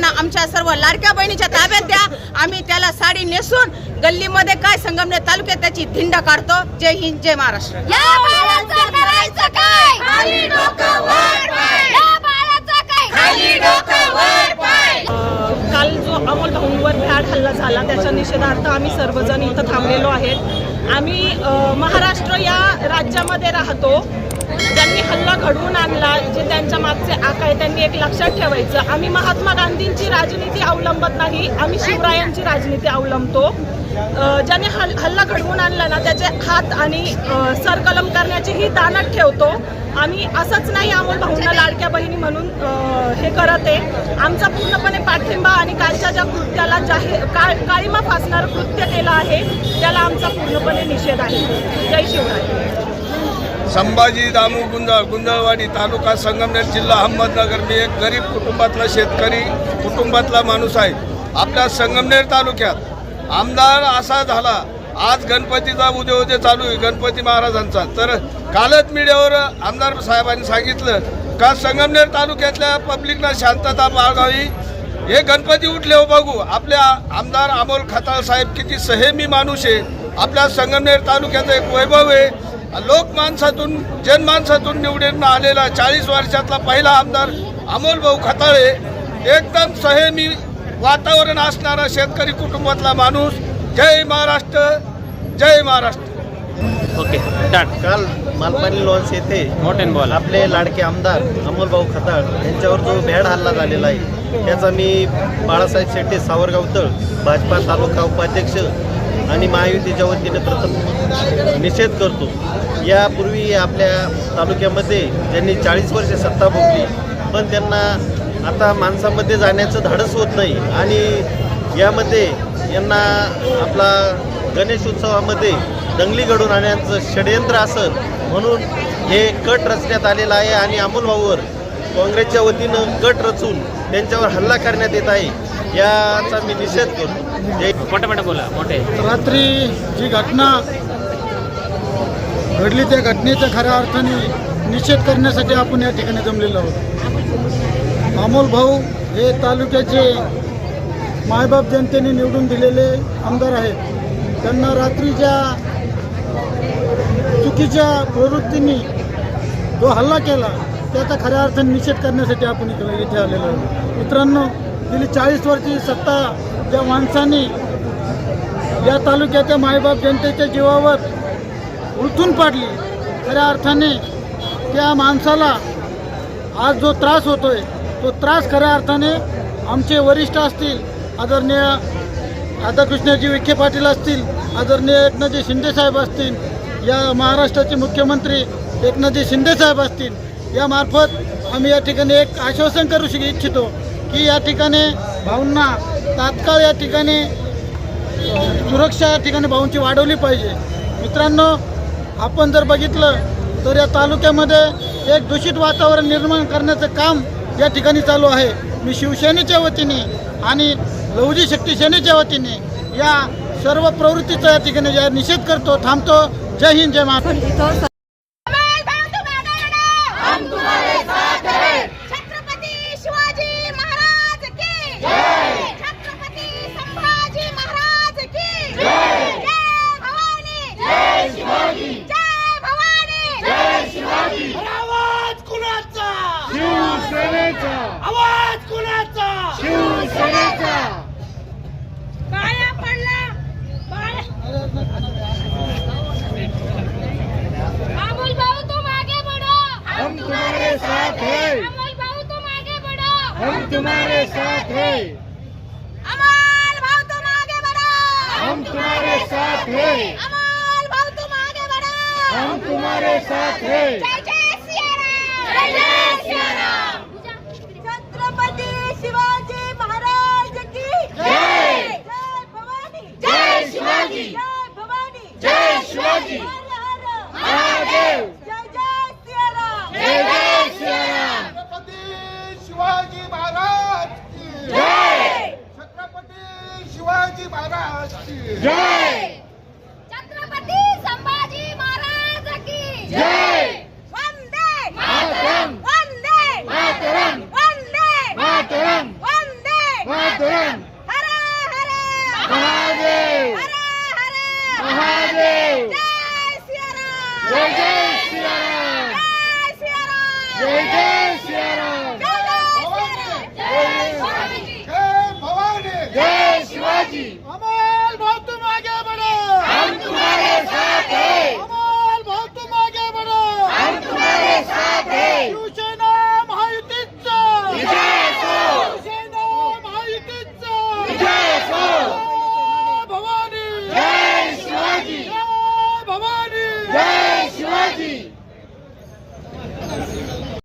आम्हाला आमच्या सर्व लाडक्या बहिणीच्या ताब्यात द्या. आम्ही त्याला साडी नेसून गल्लीमध्ये काय संगमनेर तालुक्यात त्याची धिंड काढतो. जय हिंद जय महाराष्ट्र. या बाळाचं करायचं काय? खाली डोकं वर पाय. या बाळाचं काय? खाली डोकं वर पाय. काल जो अमोल भाऊंवर भ्याड हल्ला झाला त्याच्या निषेधार्थ आम्ही सर्वजण इथं थांबलेलो आहेत. आम्ही महाराष्ट्र या राज्यामध्ये राहतो. ज्यांनी हल्ला घडवून आणला जे त्यांच्या मागचे आक आहे त्यांनी एक लक्षात ठेवायचं. आम्ही महात्मा गांधींची राजनीती अवलंबत नाही आम्ही शिवरायांची राजनीती अवलंबतो. ज्याने हल हल्ला घडवून आणला ना त्याचे हात आणि सरकलम करण्याची ही दानत ठेवतो. आम्ही असंच नाही अमोल भाऊंना लाडक्या बहिणी म्हणून हे करत आहे. आमचा पूर्णपणे पाठिंबा आणि कालच्या ज्या कृत्याला जाहीर का काळीमा फासणारं कृत्य केलं आहे त्याला आमचा पूर्णपणे निषेध आहे. जय शिवराय. संभाजी दामू गुंजळ गुंजळवाडी तालुका संगमनेर जिल्हा अहमदनगर. मी एक गरीब कुटुंबातला शेतकरी कुटुंबातला माणूस आहे. आपल्या संगमनेर तालुक्यात आमदार असा झाला. आज गणपतीचा उद्या उद्या चालू आहे गणपती महाराजांचा. तर कालच मीडियावर आमदार साहेबांनी सांगितलं का संगमनेर तालुक्यातल्या पब्लिकला शांतता बाळगावी. हे गणपती उठले हो बघू. आपल्या आमदार अमोल खताळ साहेब किती सहेमी माणूस आहे. आपल्या संगमनेर तालुक्याचं एक वैभव आहे. लोकमानसातून जनमानसातून निवडून आलेला चाळीस वर्षातला पहिला आमदार अमोल भाऊ खताळे एकदम संयमी वातावरण असणारा शेतकरी कुटुंबातला माणूस. जय महाराष्ट्र जय महाराष्ट्र. ओके काल मालपाणी लॉन्स येथे मोठ्याने बोला. आपले लाडके आमदार अमोलभाऊ खताळ यांच्यावर जो भ्याड हल्ला झालेला आहे त्याचा मी बाळासाहेब शेट्टे सावरगाव तळ भाजपा तालुका उपाध्यक्ष आणि महायुतीच्या वतीने प्रथम निषेध करतो. यापूर्वी आपल्या तालुक्यामध्ये ज्यांनी चाळीस वर्षे सत्ता भोगली पण त्यांना आता माणसामध्ये जाण्याचं धाडस होत नाही. आणि यामध्ये यांना आपला गणेश उत्सवामध्ये दंगली घडून आणण्याचं षडयंत्र असत म्हणून हे कट रचण्यात आलेलं आहे आणि अमोल भाऊवर काँग्रेसच्या वतीनं कट रचून त्यांच्यावर हल्ला करण्यात येत आहे याचा मी निषेध करतो. मोठे मोठे बोला मोठे. रात्री जी घटना घडली त्या घटनेच्या खऱ्या अर्थाने निषेध करण्यासाठी आपण या ठिकाणी जमलेलो आहोत. अमोल भाऊ हे तालुक्याचे मायबाप जनतेने निवडून दिलेले आमदार आहेत. त्यांना रात्रीच्या चुकीच्या प्रवृत्तींनी जो हल्ला केला त्याचा खऱ्या अर्थाने निषेध करण्यासाठी आपण इकडे इथे आलेलो आहोत. मित्रांनो गेली चाळीस वर्षी सत्ता ज्या माणसांनी या तालुक्याच्या मायबाप जनतेच्या जीवावर उलथून पाडली. खऱ्या अर्थाने त्या माणसाला आज जो त्रास होतोय तो त्रास खऱ्या अर्थाने आमचे वरिष्ठ असतील आदरणीय राधाकृष्णजी विखे पाटील असतील आदरणीय एकनाथजी शिंदेसाहेब असतील या महाराष्ट्राचे मुख्यमंत्री एकनाथजी शिंदेसाहेब असतील यामार्फत आम्ही या ठिकाणी एक आश्वासन करू इच्छितो की या ठिकाणी भाऊंना तात्काळ या ठिकाणी सुरक्षा या ठिकाणी भाऊंची वाढवली पाहिजे. मित्रांनो आपण जर बघितलं तर या तालुक्यामध्ये एक दूषित वातावरण निर्माण करण्याचं काम या ठिकाणी चालू आहे. मी शिवसेनेच्या वतीने आणि लहुजी शक्ती सेनेच्या वतीने या सर्व प्रवृत्तीचा या ठिकाणी निषेध करतो थांबतो. जय हिंद जय महाराष्ट्र अमोल भाऊ तुम्हारे बड़ा हम तुम्हारे साथ हैं छत्रपति शिवाजी महाराज की जय छत्रपति संभाजी महाराज की जय जय भवानी जय शिवाजी जय भवानी जय शिवाजी आवाज कुणाचा शिवसेनेचा आवाज कुणाचा शिवसेनेचा पाया पडला पाया अमोल भाऊ तुम आगे बढ़ो हम तुम्हारे साथ हैं अमोल भाऊ तुम आगे बढ़ो हम तुम्हारे साथ हैं। अमोल भाऊ तुम आगे बढ़ो। हम तुम्हारे साथ हैं। अमोल भाऊ तुम आगे बढ़ो। हम तुम्हारे साथ हैं। Yay!